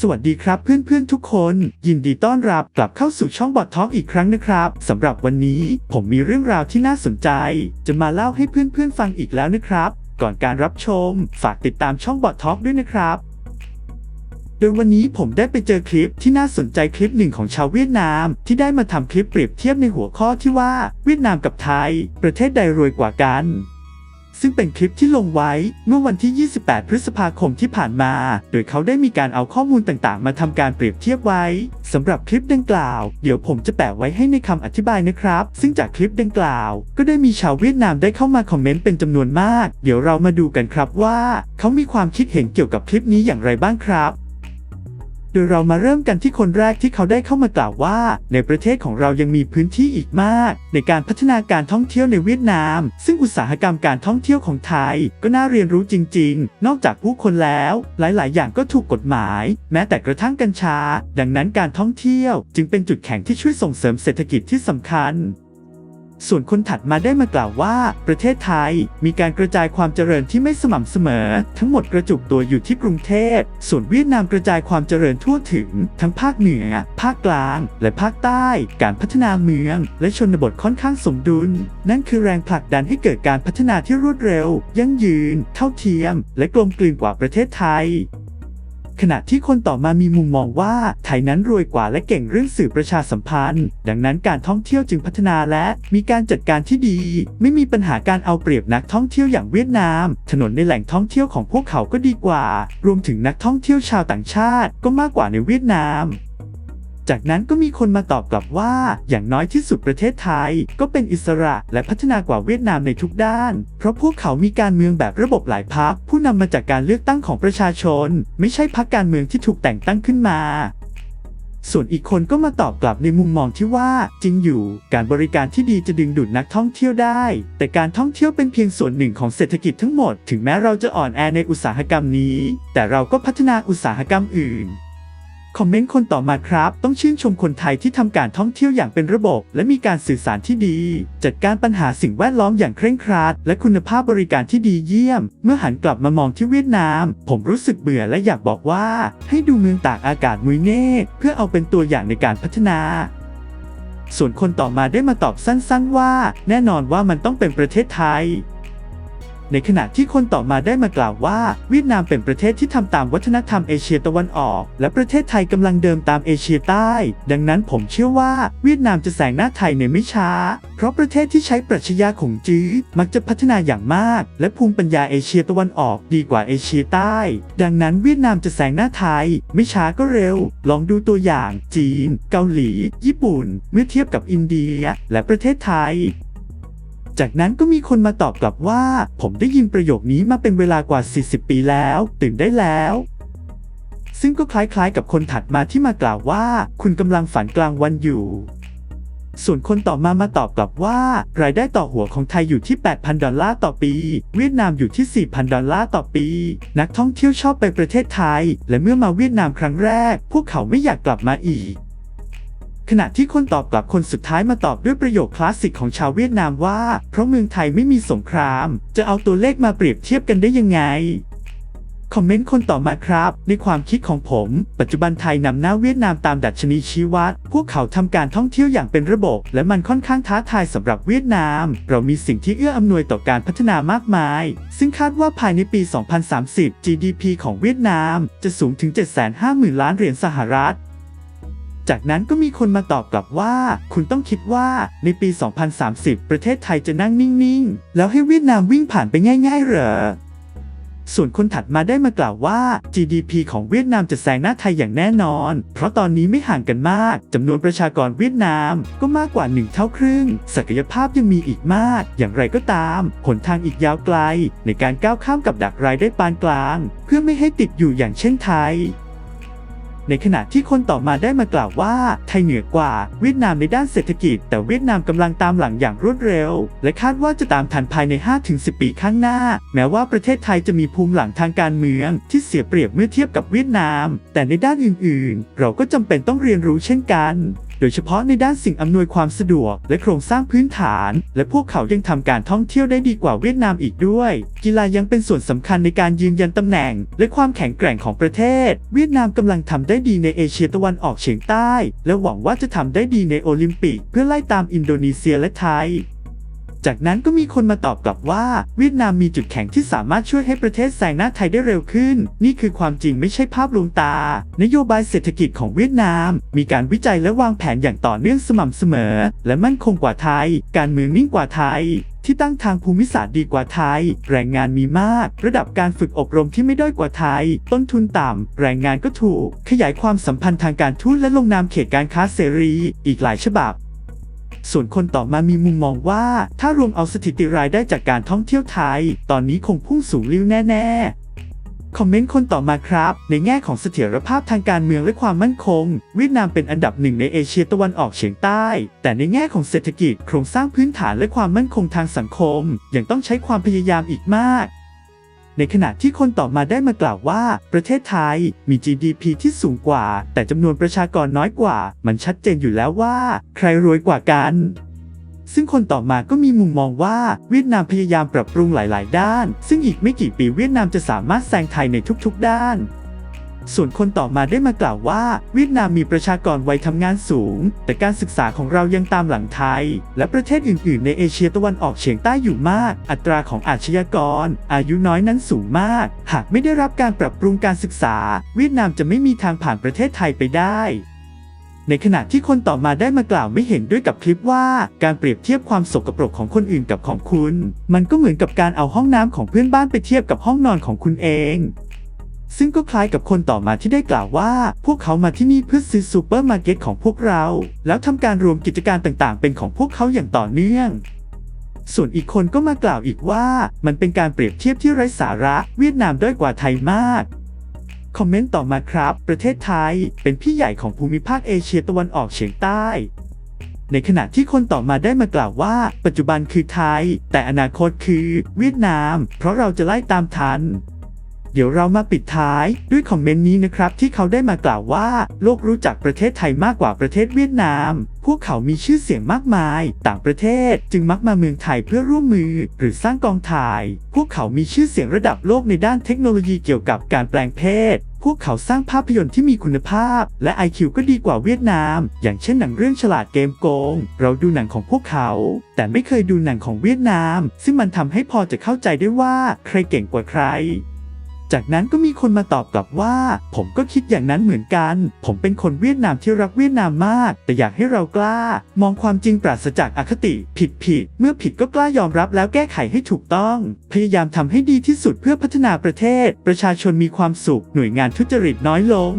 สวัสดีครับเพื่อนๆทุกคน ยินดีต้อนรับกลับเข้าสู่ช่องบอทท็อกอีกครั้งนะครับสำหรับวันนี้ผมมีเรื่องราวที่น่าสนใจ จะมาเล่าให้เพื่อนๆฟังอีกแล้วนะครับ ก่อนการรับชม ฝากติดตามช่องบอทท็อกด้วยนะครับโดยวันนี้ผมได้ไปเจอคลิปที่น่าสนใจคลิปหนึ่งของชาวเวียดนาม ที่ได้มาทำคลิปเปรียบเทียบในหัวข้อที่ว่า เวียดนามกับไทย ประเทศใดรวยกว่ากัน ซึ่งเป็นคลิปที่ลงไว้เมื่อวันที่ 28 พฤษภาคมที่ผ่านมา โดยเขาได้มีการเอาข้อมูลต่างๆ มาทำการเปรียบเทียบไว้สำหรับคลิปดังกล่าว เดี๋ยวผมจะแปะไว้ให้ในคำอธิบายนะครับ ซึ่งจากคลิปดังกล่าว ก็ได้มีชาวเวียดนามได้เข้ามาคอมเมนต์เป็นจำนวนมาก เดี๋ยวเรามาดูกันครับว่า เขามีความคิดเห็นเกี่ยวกับคลิปนี้อย่างไรบ้างครับ ดยเรามาเริ่มกันที่คนแรกที่เขาได้เข้ามากล่าวว่า ในประเทศของเรายังมีพื้นที่อีกมาก ในการพัฒนาการท่องเที่ยวในเวียดนาม ซึ่งอุตสาหกรรมการท่องเที่ยวของไทย ก็น่าเรียนรู้จริง ๆ นอกจากผู้คนแล้ว หลาย ๆ อย่างก็ถูกกฎหมาย แม้แต่กระทั่งกัญชา ดังนั้นการท่องเที่ยว จึงเป็นจุดแข็งที่ช่วยส่งเสริมเศรษฐกิจที่สำคัญ ส่วนคนถัดมาได้มากล่าวว่า ประเทศไทยมีการกระจายความเจริญที่ไม่สม่ำเสมอ ทั้งหมดกระจุกตัวอยู่ที่กรุงเทพ ส่วนเวียดนามกระจายความเจริญทั่วถึง ทั้งภาคเหนือ ภาคกลาง และภาคใต้ การพัฒนาเมือง และชนบทค่อนข้างสมดุล นั่นคือแรงผลักดันให้เกิดการพัฒนาที่รวดเร็ว ยั่งยืน เท่าเทียม และกลมกลืนกว่าประเทศไทย ขณะที่คนต่อมามีมุมมองว่าไทยนั้นรวยกว่าและเก่งเรื่องสื่อประชาสัมพันธ์ ดังนั้นการท่องเที่ยวจึงพัฒนาและมีการจัดการที่ดี ไม่มีปัญหาการเอาเปรียบนักท่องเที่ยวอย่างเวียดนาม ถนนในแหล่งท่องเที่ยวของพวกเขาก็ดีกว่า รวมถึงนักท่องเที่ยวชาวต่างชาติก็มากกว่าในเวียดนาม จากนั้นก็มีคนมาตอบกลับว่า อย่างน้อยที่สุดประเทศไทย ก็เป็นอิสระและพัฒนากว่าเวียดนามในทุกด้าน เพราะพวกเขามีการเมืองแบบระบบหลายพรรคผู้นำมาจากการเลือกตั้งของประชาชน ไม่ใช่พรรคการเมืองที่ถูกแต่งตั้งขึ้นมาส่วนอีกคนก็มาตอบกลับในมุมมองที่ว่าจริงอยู่ การบริการที่ดีจะดึงดูดนักท่องเที่ยวได้ แต่การท่องเที่ยวเป็นเพียงส่วนหนึ่งของเศรษฐกิจทั้งหมด ถึงแม้เราจะอ่อนแอในอุตสาหกรรมนี้ แต่เราก็พัฒนาอุตสาหกรรมอื่น คอมเมนต์คนต่อมาครับ ต้องชื่นชมคนไทยที่ทำการท่องเที่ยวอย่างเป็นระบบ และมีการสื่อสารที่ดี จัดการปัญหาสิ่งแวดล้อมอย่างเคร่งครัด และคุณภาพบริการที่ดีเยี่ยม เมื่อหันกลับมามองที่เวียดนาม ผมรู้สึกเบื่อและอยากบอกว่า ให้ดูเมืองตากอากาศมุยเน่เพื่อเอาเป็นตัวอย่างในการพัฒนาส่วนคนต่อมาได้มาตอบสั้นๆว่า แน่นอนว่ามันต้องเป็นประเทศไทย ในขณะที่คนต่อมาได้มากล่าวว่า เวียดนามเป็นประเทศที่ทำตามวัฒนธรรมเอเชียตะวันออก และประเทศไทยกำลังเดิมตามเอเชียใต้ ดังนั้นผมเชื่อว่าเวียดนามจะแซงหน้าไทยในไม่ช้า เพราะประเทศที่ใช้ปรัชญาของจื้อมักจะพัฒนาอย่างมาก และภูมิปัญญาเอเชียตะวันออกดีกว่าเอเชียใต้ ดังนั้นเวียดนามจะแซงหน้าไทย ไม่ช้าก็เร็ว ลองดูตัวอย่าง จีน เกาหลี ญี่ปุ่น เมื่อเทียบกับอินเดีย และประเทศไทย จากนั้นก็มีคนมาตอบกลับว่า ผมได้ยินประโยคนี้มาเป็นเวลากว่า 40 ปีแล้ว ตื่นได้แล้ว ซึ่งก็คล้ายๆ กับคนถัดมาที่มากล่าวว่า คุณกำลังฝันกลางวันอยู่ ส่วนคนต่อมามาตอบกลับว่า รายได้ต่อหัวของไทยอยู่ที่ 8,000 ดอลลาร์ต่อปี เวียดนามอยู่ที่ 4,000 ดอลลาร์ต่อปี นักท่องเที่ยวชอบไปประเทศไทย และเมื่อมาเวียดนามครั้งแรก พวกเขาไม่อยากกลับมาอีก ขณะที่คนตอบกลับคนสุดท้ายมาตอบด้วยประโยคคลาสสิกของชาวเวียดนามว่า เพราะเมืองไทยไม่มีสงคราม จะเอาตัวเลขมาเปรียบเทียบกันได้ยังไงคอมเมนต์คนต่อมาครับ ในความคิดของผม ปัจจุบันไทยนำหน้าเวียดนามตามดัชนีชี้วัด พวกเขาทำการท่องเที่ยวอย่างเป็นระบบ และมันค่อนข้างท้าทายสำหรับเวียดนาม เรามีสิ่งที่เอื้ออำนวยต่อการพัฒนามากมาย ซึ่งคาดว่าภายในปี 2030 GDP ของเวียดนาม จะสูงถึง 750,000 ล้านเหรียญสหรัฐ จากนั้นก็มีคนมาตอบกลับว่า คุณต้องคิดว่าในปี 2030 ประเทศไทยจะนั่งนิ่ง ๆ แล้วให้เวียดนามวิ่งผ่านไปง่าย ๆ เหรอส่วนคนถัดมาได้มากล่าวว่า GDP ของเวียดนามจะแซงหน้าไทยอย่างแน่นอน เพราะตอนนี้ไม่ห่างกันมาก จำนวนประชากรเวียดนามก็มากกว่า1เท่าครึ่ง ศักยภาพยังมีอีกมาก อย่างไรก็ตาม หนทางอีกยาวไกล ในการก้าวข้ามกับดักรายได้ปานกลาง เพื่อไม่ให้ติดอยู่อย่างเช่นไทย ในขณะที่คนต่อมาได้มากล่าวว่า ไทยเหนือกว่า เวียดนามในด้านเศรษฐกิจ แต่เวียดนามกำลังตามหลังอย่างรวดเร็ว และคาดว่าจะตามทันภายใน 5-10 ปีข้างหน้า แม้ว่าประเทศไทยจะมีภูมิหลังทางการเมือง ที่เสียเปรียบเมื่อเทียบกับเวียดนาม แต่ในด้านอื่นๆ เราก็จำเป็นต้องเรียนรู้เช่นกัน โดยเฉพาะในด้านสิ่งอำนวยความสะดวก และโครงสร้างพื้นฐาน และพวกเขายังทำการท่องเที่ยวได้ดีกว่าเวียดนามอีกด้วย กีฬายังเป็นส่วนสำคัญในการยืนยันตำแหน่ง และความแข็งแกร่งของประเทศ เวียดนามกำลังทำได้ดีในเอเชียตะวันออกเฉียงใต้ และหวังว่าจะทำได้ดีในโอลิมปิก เพื่อไล่ตามอินโดนีเซียและไทย จากนั้นก็มีคนมาตอบกลับว่า เวียดนามมีจุดแข็งที่สามารถช่วยให้ประเทศแซงหน้าไทยได้เร็วขึ้น นี่คือความจริงไม่ใช่ภาพลวงตา นโยบายเศรษฐกิจของเวียดนาม มีการวิจัยและวางแผนอย่างต่อเนื่องสม่ำเสมอ และมั่นคงกว่าไทย การเมืองนิ่งกว่าไทยที่ตั้งทางภูมิศาสตร์ดีกว่าไทย แรงงานมีมาก ระดับการฝึกอบรมที่ไม่ด้อยกว่าไทย ต้นทุนต่ำ แรงงานก็ถูก ขยายความสัมพันธ์ทางการทูตและลงนามเขตการค้าเสรี อีกหลายฉบับ ส่วนคนต่อมามีมุมมองว่า ถ้ารวมเอาสถิติรายได้จากการท่องเที่ยวไทย ตอนนี้คงพุ่งสูงลิ้วแน่ ๆคอมเมนต์คนต่อมาครับ ในแง่ของเสถียรภาพทางการเมืองและความมั่นคง เวียดนามเป็นอันดับหนึ่งในเอเชียตะวันออกเฉียงใต้ แต่ในแง่ของเศรษฐกิจโครงสร้างพื้นฐานและความมั่นคงทางสังคม ยังต้องใช้ความพยายามอีกมาก ในขณะที่คนต่อมาได้มากล่าวว่า ประเทศไทยมี GDP ที่สูงกว่า แต่จำนวนประชากรน้อยกว่า มันชัดเจนอยู่แล้วว่า ใครรวยกว่ากันซึ่งคนต่อมาก็มีมุมมองว่าเวียดนามพยายามปรับปรุงหลาย ๆ ด้าน ซึ่งอีกไม่กี่ปีเวียดนามจะสามารถแซงไทยในทุก ๆ ด้าน ส่วนคนต่อมาได้มากล่าวว่า เวียดนามมีประชากรวัยทำงานสูง แต่การศึกษาของเรายังตามหลังไทย และประเทศอื่น ๆ ในเอเชียตะวันออกเฉียงใต้อยู่มาก อัตราของอาชญากร อายุน้อยนั้นสูงมาก หากไม่ได้รับการปรับปรุงการศึกษา เวียดนามจะไม่มีทางผ่านประเทศไทยไปได้ในขณะที่คนต่อมาได้มากล่าวไม่เห็นด้วยกับคลิปว่า การเปรียบเทียบความสกปรกของคนอื่นกับของคุณ มันก็เหมือนกับการเอาห้องน้ำของเพื่อนบ้านไปเทียบกับห้องนอนของคุณเอง ซึ่งก็คล้ายกับคนต่อมาที่ได้กล่าวว่า พวกเขามาที่นี่เพื่อซื้อซูเปอร์มาร์เก็ตของพวกเรา แล้วทำการรวมกิจการต่างๆ เป็นของพวกเขาอย่างต่อเนื่อง ส่วนอีกคนก็มากล่าวอีกว่า มันเป็นการเปรียบเทียบที่ไร้สาระ เวียดนามด้อยกว่าไทยมากคอมเมนต์ต่อมาครับ ประเทศไทย เป็นพี่ใหญ่ของภูมิภาคเอเชียตะวันออกเฉียงใต้ ในขณะที่คนต่อมาได้มากล่าวว่า ปัจจุบันคือไทย แต่อนาคตคือ เวียดนาม เพราะเราจะไล่ตามทัน เดี๋ยวเรามาปิดท้ายด้วยคอมเมนต์นี้นะครับ ที่เขาได้มากล่าวว่า โลกรู้จักประเทศไทยมากกว่าประเทศเวียดนาม พวกเขามีชื่อเสียงมากมาย ต่างประเทศจึงมักมาเมืองไทยเพื่อร่วมมือ หรือสร้างกองถ่าย พวกเขามีชื่อเสียงระดับโลกในด้านเทคโนโลยีเกี่ยวกับการแปลงเพศพวกเขาสร้างภาพยนตร์ที่มีคุณภาพ และ IQ ก็ดีกว่าเวียดนาม อย่างเช่นหนังเรื่องฉลาดเกมโกง เราดูหนังของพวกเขา แต่ไม่เคยดูหนังของเวียดนาม ซึ่งมันทำให้พอจะเข้าใจได้ว่าใครเก่งกว่าใคร จากนั้นก็มีคนมาตอบกลับว่า ผมก็คิดอย่างนั้นเหมือนกัน ผมเป็นคนเวียดนามที่รักเวียดนามมาก แต่อยากให้เรากล้า มองความจริงปราศจากอคติ ผิดผิด เมื่อผิดก็กล้ายอมรับแล้วแก้ไขให้ถูกต้อง พยายามทำให้ดีที่สุดเพื่อพัฒนาประเทศ ประชาชนมีความสุข หน่วยงานทุจริตน้อยลง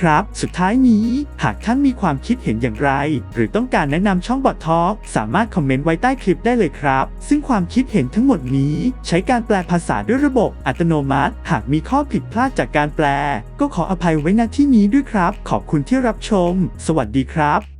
ครับ สุดท้ายนี้ หากท่านมีความคิดเห็นอย่างไร หรือต้องการแนะนำช่องบอททอ k สามารถคอมเมนต์ไว้ใต้คลิปได้เลยครับ ซึ่งความคิดเห็นทั้งหมดนี้ ใช้การแปลภาษาด้วยระบบอัตโนมัติ หากมีข้อผิดพลาดจากการแปล ก็ขออภัยไว้ณที่นี้ด้วยครับ ขอบคุณที่รับชม สวัสดีครับ